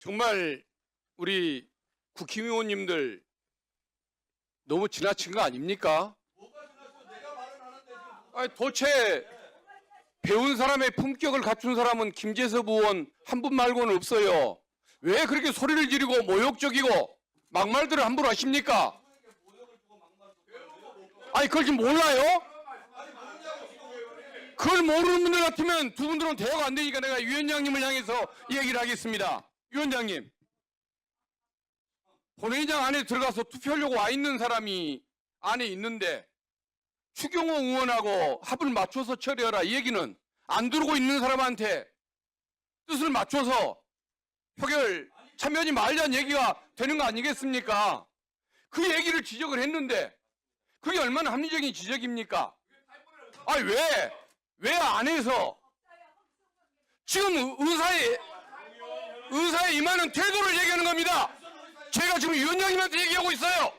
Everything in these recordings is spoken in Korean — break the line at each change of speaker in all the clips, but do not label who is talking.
정말 우리 국힘의원님들 너무 지나친 거 아닙니까? 아니, 도대체 배운 사람의 품격을 갖춘 사람은 김재섭 의원 한 분 말고는 없어요. 왜 그렇게 소리를 지르고 모욕적이고 막말들을 함부로 하십니까? 아니 그걸 지금 몰라요? 그걸 모르는 분들 같으면 두 분들은 대화가 안 되니까 내가 위원장님을 향해서 얘기를 하겠습니다. 위원장님. 본회의장 안에 들어가서 투표하려고 와 있는 사람이 안에 있는데 추경호 의원하고 합을 맞춰서 처리하라 이 얘기는 안 들고 있는 사람한테 뜻을 맞춰서 표결 참여하지 말자는 얘기가 되는 거 아니겠습니까? 그 얘기를 지적을 했는데 그게 얼마나 합리적인 지적입니까? 아니 왜? 왜 안에서 지금 의사의 의사에 임하는 태도를 얘기하는 겁니다. 제가 지금 위원장님한테 얘기하고 있어요.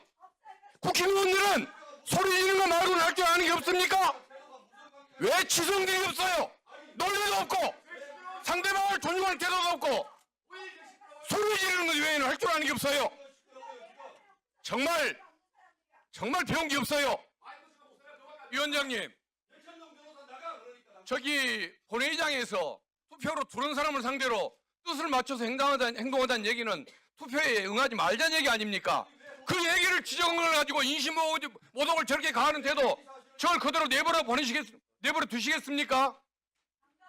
국회의원들은 소리 지르는 거 말고는 할 줄 아는 게 없습니까? 왜 지성들이 없어요? 논리도 없고 상대방을 존중하는 태도도 없고 소리 지르는 것 외에는 할 줄 아는 게 없어요. 정말 정말 배운 게 없어요. 위원장님 저기 본회의장에서 투표로 두른 사람을 상대로 뜻을 맞춰서 행동하다, 행동하다는 얘기는 투표에 응하지 말자는 얘기 아닙니까? 그 얘기를 지적을 가지고 인신모독을 저렇게 가하는 태도 저걸 그대로 내버려 보내시겠, 내버려 두시겠습니까?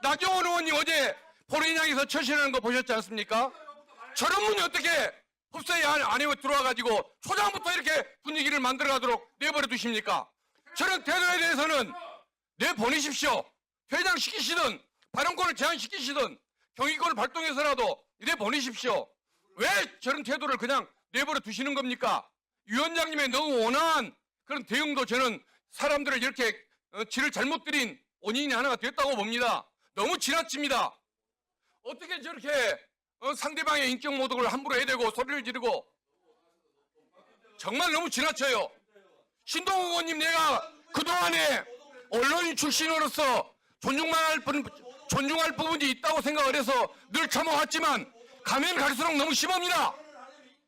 나경원 의원님 어제 본회의장에서 처신하는 거 보셨지 않습니까? 저런 분이 어떻게 법사위 안- 안에 들어와가지고 초장부터 이렇게 분위기를 만들어가도록 내버려 두십니까? 저런 태도에 대해서는 내보내십시오. 퇴장시키시든 발언권을 제한시키시든 경위권을 발동해서라도 내보내십시오. 왜 저런 태도를 그냥 내버려 두시는 겁니까? 위원장님의 너무 온화한 그런 대응도 저는 사람들을 이렇게 어, 질을 잘못 드린 원인이 하나가 됐다고 봅니다. 너무 지나칩니다. 어떻게 저렇게 어, 상대방의 인격 모독을 함부로 해대고 소리를 지르고 정말 너무 지나쳐요. 신동욱 의원님 내가 그동안에 언론인 출신으로서 존중만 할 분, 존중할 부분이 있다고 생각을 해서 늘 참아왔지만 가면 갈수록 너무 심합니다.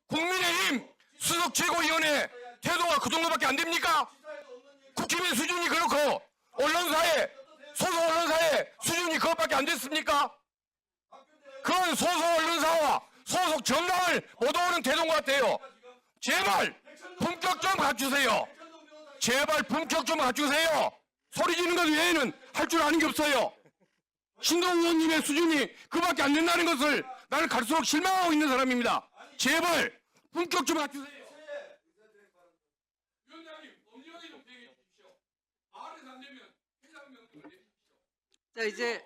국민의힘 수석 최고위원회 태도가 그 정도밖에 안 됩니까? 국힘의 수준이 그렇고 언론사의 소속 언론사의 수준이 그것밖에 안 됐습니까? 그런 소속 언론사와 소속 정당을 못 오는 태도인 것 같아요. 제발 품격 좀 갖추세요. 제발 품격 좀 갖추세요. 소리 지르는 것 외에는 할 줄 아는 게 없어요. 신동 의원님의 수준이 그밖에 안 된다는 것을 나는 갈수록 실망하고 있는 사람입니다. 제발 품격 좀 갖추세요. 위원장님, 엄정하게 좀 대응해 주십시오. 말을 안 되면 회장명령을 내리십시오.
자 이제